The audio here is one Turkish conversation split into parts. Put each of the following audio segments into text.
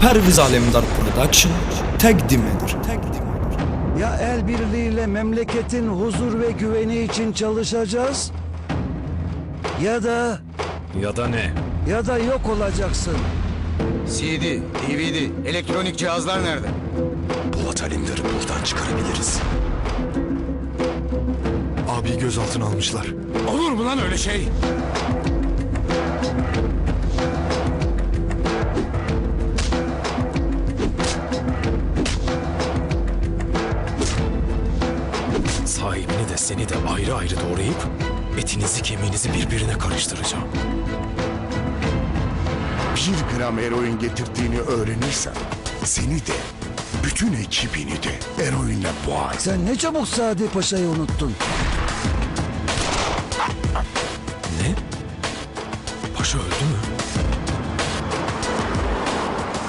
Perviz Alemdar Production. Təqdim edir. Ya el birliğiyle memleketin huzur ve güveni için çalışacağız ya da Ya da ne? ya da yok olacaksın. CD, DVD, elektronik cihazlar nerede? Polat Alemdar'ı buradan çıkarabiliriz. Abi gözaltına almışlar. Olur mu lan öyle şey? Sahibini de seni de ayrı ayrı doğrayıp etinizi kemiğinizi birbirine karıştıracağım. bir gram eroin getirdiğini öğrenirsem seni de bütün ekibini de eroinle boğar. Sen ne çabuk Sadi Paşa'yı unuttun. Ne? Paşa öldü mü?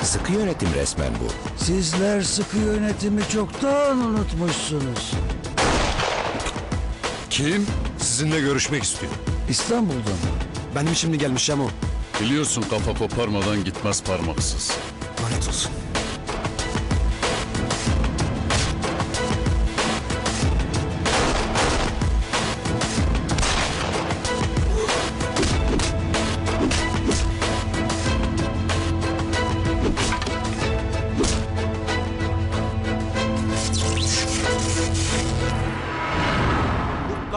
Sıkı yönetim resmen bu. Sizler sıkı yönetimi çoktan unutmuşsunuz. Kim? Sizinle görüşmek istiyor. İstanbul'dan. Benim şimdi gelmiş ama Biliyorsun kafa koparmadan gitmez parmaksız. lanet olsun.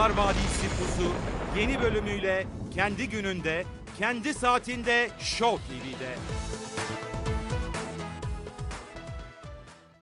Kurtlar Vadisi Pusu yeni bölümüyle kendi gününde, kendi saatinde Show TV'de.